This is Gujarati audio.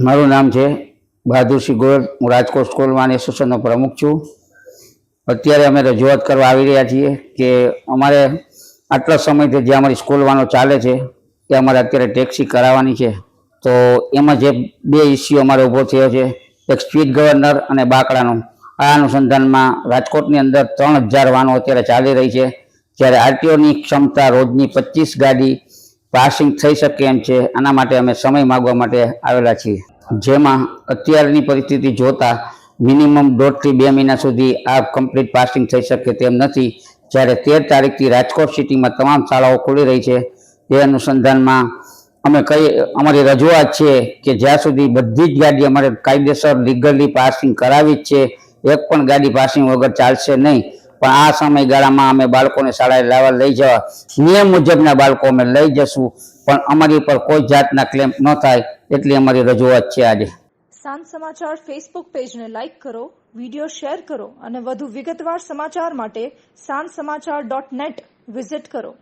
મારું નામ છે બહાદુરસિંહ ગોયલ. હું રાજકોટ સ્કૂલ વાન એસોસિએશનનો પ્રમુખ છું. અત્યારે અમે રજૂઆત કરવા આવી રહ્યા છીએ કે અમારે આટલા સમયથી જે અમારી સ્કૂલ વાનો ચાલે છે, એ અમારે અત્યારે ટેક્સી કરાવવાની છે. તો એમાં જે બે ઇસ્યુ અમારે ઊભો થયો છે, એક સ્પીડ ગવર્નર અને બાકડાનો. આ અનુસંધાનમાં રાજકોટની અંદર ત્રણ હજાર વાનો અત્યારે ચાલી રહી છે. જ્યારે આરટીઓની ક્ષમતા રોજની પચીસ ગાડી પાસિંગ થઈ શકે એમ છે. આના માટે અમે સમય માગવા માટે આવેલા છીએ. જેમાં અત્યારની પરિસ્થિતિ જોતા મિનિમમ દોઢથી બે મહિના સુધી આ કમ્પ્લીટ પાસિંગ થઈ શકે તેમ નથી. જ્યારે તેર તારીખથી રાજકોટ સિટીમાં તમામ શાળાઓ ખુલી રહી છે. એ અનુસંધાનમાં અમે કઈ, અમારી રજૂઆત છે કે જ્યાં સુધી બધી જ ગાડી અમારે કાયદેસર લીગલી પાસિંગ કરાવી જ છે, એક પણ ગાડી પાસિંગ વગર ચાલશે નહીં. પણ આ સમયગાળામાં અમે બાળકોને શાળાએ લાવવા લઈ જવા નિયમ મુજબના બાળકો અમે લઈ જશું. પણ અમારી પર કોઈ જાતના ક્લેમ ન થાય એટલી અમારી રજૂઆત છે આજે. સાંજ સમાચાર ફેસબુક પેજને લાઇક કરો વીડિયો શેર કરો અને વધુ વિગતવાર સમાચાર માટે સાંજ સમાચાર ડોટ નેટ વિઝિટ કરો.